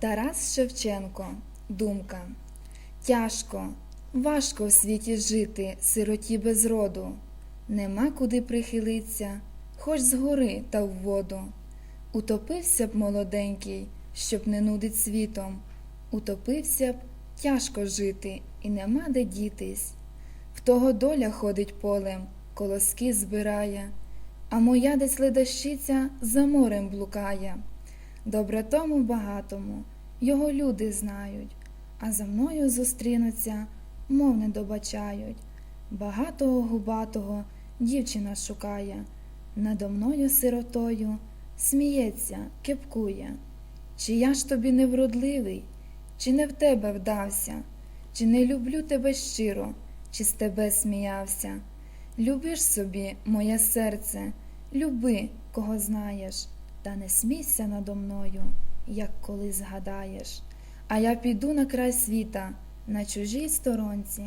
Тарас Шевченко. Думка. Тяжко, важко в світі жити, сироті без роду. Нема куди прихилиться, хоч згори та в воду. Утопився б молоденький, щоб не нудить світом. Утопився б тяжко жити, і нема де дітись. В того доля ходить полем, колоски збирає, а моя десь ледащиця за морем блукає. Добре тому багатому, його люди знають, а за мною зустрінуться, мов не добачають. Багатого губатого дівчина шукає, надо мною сиротою сміється, кепкує. Чи я ж тобі не вродливий, чи не в тебе вдався, чи не люблю тебе щиро, чи з тебе сміявся. Любиш собі, моє серце, люби, кого знаєш, та не смійся надо мною, як коли згадаєш. А я піду на край світа, на чужій сторонці,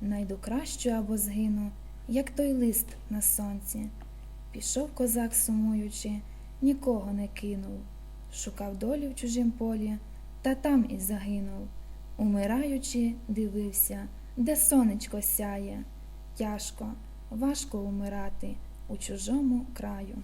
найду кращу або згину, як той лист на сонці. Пішов козак, сумуючи, нікого не кинув, шукав долю в чужім полі, та там і загинув. Умираючи, дивився, де сонечко сяє. Тяжко, важко умирати у чужому краю.